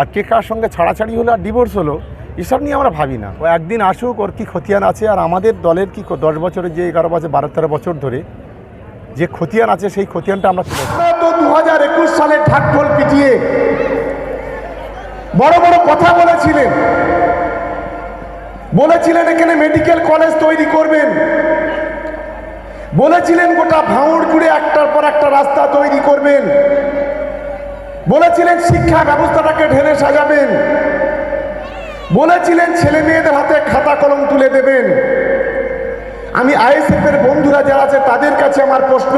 আর কে কার সঙ্গে ছাড়াছাড়ি হলো আর ডিভোর্স হলো, এসব নিয়ে আমরা ভাবি না। ও একদিন আসুক, ওর কি খতিয়ান আছে আর আমাদের দলের কি দশ বছরের যে এগারো বছর, বারো, তেরো বছর ধরে যে খতিয়ান আছে, সেই খতিয়ানটা আমরা তো দু হাজার একুশ সালে ঢাকঢোল পিটিয়ে বড় বড় কথা বলেছিলেন। বলেছিলেন, এখানে মেডিকেল কলেজ তৈরি করবেন। বলেছিলেন, গোটা ভাঙড় জুড়ে একটার পর একটা রাস্তা তৈরি করবেন। বলেছিলেন শিক্ষা ব্যবস্থাটাকে ঢেলে সাজাবেন। বলেছিলেন ছেলে মেয়েদের হাতে খাতা কলম তুলে দেবেন। আমি আইএসএফ এর বন্ধুরা যারা আছে, তাদের কাছে আমার প্রশ্ন।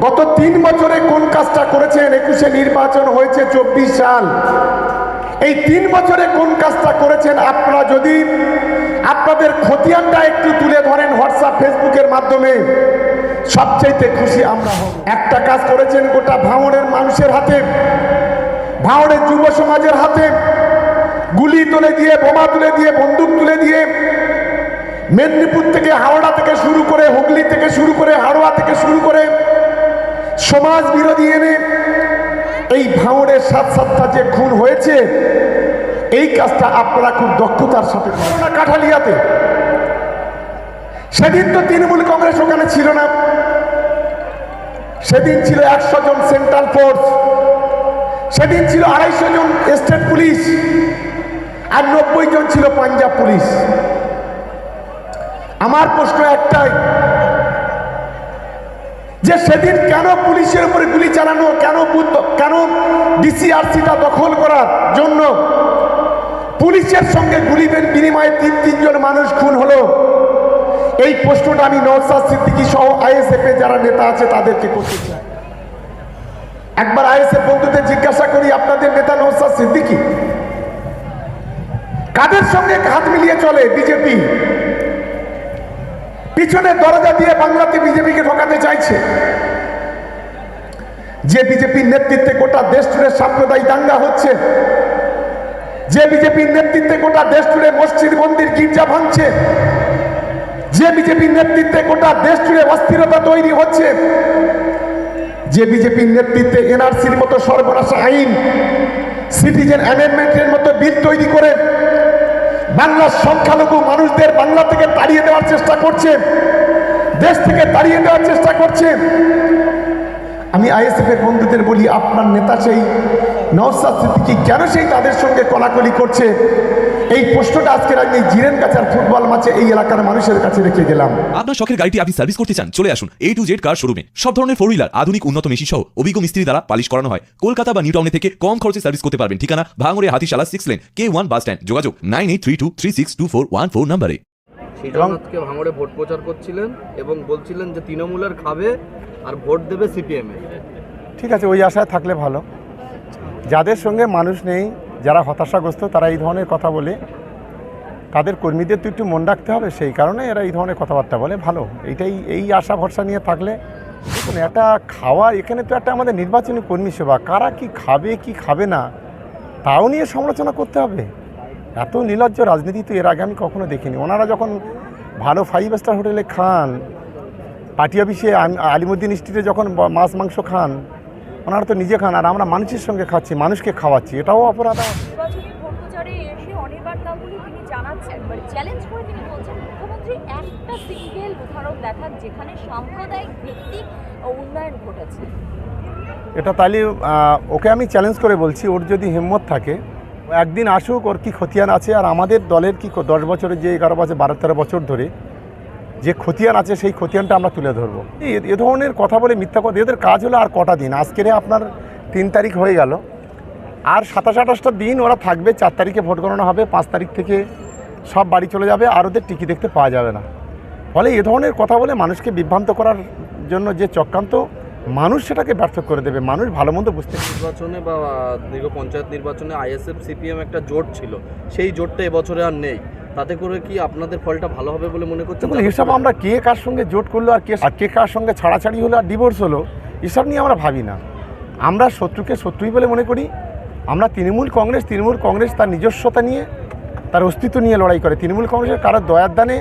গত তিন বছরে কোন কাজটা করেছেন? একুশে নির্বাচন হয়েছে চব্বিশ সাল। এই তিন বছরে কোন কাজটা করেছেন? আপনারা যদি আপনাদের খতিয়ানটা একটু তুলে ধরেন হোয়াটসঅ্যাপ, ফেসবুকের মাধ্যমে। সবচাইতে খুশি আমরা একটা কাজ করেছেন গোটা ভাঙড়ের মানুষের হাতে ভাঙড়ের যুব সমাজের হাতে। গুলি তুলে দিয়ে, বোমা তুলে দিয়ে, বন্দুক তুলে দিয়ে, মেদিনীপুর থেকে, হাওড়া থেকে শুরু করে, হুগলি থেকে শুরু করে, হাওড়া থেকে শুরু করে সমাজ বিরোধী এনে এই ভাঙড়ের সাত সাতটা যে খুন হয়েছে, এই কাজটা আপনারা খুব দক্ষতার সাথে কাঠালিয়াতে সেদিন তো তৃণমূল কংগ্রেস ওখানে ছিল না। সেদিন ছিল একশো জন সেন্ট্রাল ফোর্স। সেদিন ছিল আড়াইশো জন স্টেট পুলিশ আর নব্বই জন ছিল পাঞ্জাব পুলিশ। আমার প্রশ্ন একটাই, যে সেদিন কেন পুলিশের উপরে গুলি চালানো, কেন কেন ডিসিআরসিটা দখল করার জন্য পুলিশের সঙ্গে গুলিবের বিনিময়ে তিন তিনজন মানুষ খুন হলো? এই প্রশ্নটা আমি নওসাদ সিদ্দিকী সহ আইএসএফ এর যারা নেতা আছে তাদেরকে করতে চাই। একবার আইএসএফ বন্ধুদের জিজ্ঞাসা করি, আপনাদের নেতা নওসাদ সিদ্দিকি? কাদের সঙ্গে হাত মিলিয়ে চলে বিজেপি? পিছনে দরজা দিয়ে বাংলাতে বিজেপিকে ঢোকাতে চাইছে। যে বিজেপির নেতৃত্বে গোটা দেশ জুড়ে সাম্প্রদায়িক দাঙ্গা হচ্ছে, যে বিজেপির নেতৃত্বে গোটা দেশ জুড়ে মসজিদ, মন্দির, গির্জা ভাঙছে যে বিজেপির নেতৃত্বে গোটা দেশ জুড়ে অস্থিরতা তৈরি হচ্ছে, যে বিজেপির নেতৃত্বে এনআরসির মতো সর্বনাশ আইন, সিটিজেন অ্যামেন্ডমেন্টের মতো বিল তৈরি করে বাংলার সংখ্যালঘু মানুষদের বাংলা থেকে তাড়িয়ে দেওয়ার চেষ্টা করছে, দেশ থেকে তাড়িয়ে দেওয়ার চেষ্টা করছে। আমি আইএসএফ এর বন্ধুদের বলি, আপনার নেতা সেই নওসাদ সিদ্দিকি কেন সেই তাদের সঙ্গে কলাকলি করছে? এই প্রশ্নটা আজকের আমি এই জিরেন কাছার ফুটবল ম্যাচে এই এলাকার মানুষের কাছে রেখে গেলাম আপনার শখের গাড়িটি আপনি সার্ভিস করতে চান চলে আসুন। এ টু জেড কার শোরুমে সব ধরনের ফোর হুইলার আধুনিক উন্নত মেশিন সহ অভিজ্ঞ মিস্ত্রি দ্বারা পালিশ করানো হয়। কলকাতা বা নিউ টাউনে থেকে কম খরচে সার্ভিস করতে পারবেন। ঠিকানা ভাঙড়ে Hatishala six lane K one bus stand যোগাযোগ nine eight three two three six two four one four নাম্বারে। শ্রীজগন্নাথকে ভাঙড়ে ভোট প্রচার করছিলেন এবং বলছিলেন যে তৃণমূলের খাবে আর ভোট দেবে সিপিএম এ। ঠিক আছে ওই আশায় থাকলে ভালো। যাদের সঙ্গে মানুষ নেই, যারা হতাশাগ্রস্ত, তারা এই ধরনের কথা বলে। তাদের কর্মীদের তো একটু মন রাখতে হবে, সেই কারণে এরা এই ধরনের কথাবার্তা বলে। ভালো এইটাই এই আশা ভরসা নিয়ে থাকলে। দেখুন, একটা খাওয়া, এখানে তো একটা আমাদের নির্বাচনী কর্মী সেবা। কারা কি খাবে কি খাবে না, তাও নিয়ে সমালোচনা করতে হবে। এত নির্লজ্জ রাজনীতি তো এর আগে আমি কখনো দেখিনি। ওনারা যখন ভালো ফাইভ স্টার হোটেলে খান, পার্টি অফিসে আলিমুদ্দিন স্ট্রিটে যখন মাছ মাংস খান ওনারা তো নিজে খান আর আমরা মানুষের সঙ্গে খাচ্ছি মানুষকে খাওয়াচ্ছি এটাও অপরাধ মানে যেখানে সাম্প্রদায়িক ভিত্তিক উন্নয়ন ঘটেছে। এটা তাহলে ওকে আমি চ্যালেঞ্জ করে বলছি ওর যদি হিম্মত থাকে একদিন আসুক ওর কি খতিয়ান আছে আর আমাদের দলের কি ক- দশ বছরের যে এগারো বছর বারো তেরো বছর ধরে যে খতিয়ান আছে, সেই খতিয়ানটা আমরা তুলে ধরবো। এ- ধরনের কথা বলে মিথ্যা কথা, এদের কাজ হলো আর কটা দিন। আজকের আপনার তিন তারিখ হয়ে গেল। আর সাতাশ আঠাশটা দিন ওরা থাকবে, চার তারিখে ভোট গণনা হবে, পাঁচ তারিখ থেকে সব বাড়ি চলে যাবে, আর ওদের টিকি দেখতে পাওয়া যাবে না। ফলে এ ধরনের কথা বলে মানুষকে বিভ্রান্ত করার জন্য যে চক্রান্ত, মানুষ সেটাকে ব্যর্থ করে দেবে। মানুষ ভালো মন্দ বুঝতে নির্বাচনে বা দীর্ঘ পঞ্চায়েত নির্বাচনে আইএসএফ, সিপিএম একটা জোট ছিল। সেই জোটটা এবছরে আর নেই। তাতে করে কি আপনাদের ফলটা ভালো হবে বলে মনে করছেন? এসব আমরা কে কার সঙ্গে জোট করল আর কে আর কে কার সঙ্গে ছাড়াছাড়ি হলো আর ডিভোর্স হলো এসব নিয়ে আমরা ভাবি না। আমরা শত্রুকে শত্রুই বলে মনে করি। আমরা তৃণমূল কংগ্রেস তৃণমূল কংগ্রেস তার নিজস্বতা নিয়ে তার অস্তিত্ব নিয়ে লড়াই করে। তৃণমূল কংগ্রেসের কারোর দয়ার দানে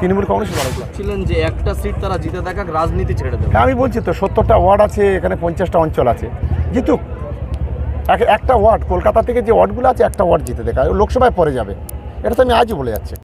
তৃণমূল কংগ্রেস লড়াই করে। ছিলেন যে একটা সিট তারা জিতে দেখাক রাজনীতি ছেড়ে দেবে। আমি বলছি তো সত্তরটা ওয়ার্ড আছে এখানে পঞ্চাশটা অঞ্চল আছে। জিতুক। এক- একটা ওয়ার্ড কলকাতা থেকে যে ওয়ার্ডগুলো আছে একটা ওয়ার্ড জিতে দেখা। লোকসভায় পরে যাবে। এটা তো আমি আজই বলে যাচ্ছি।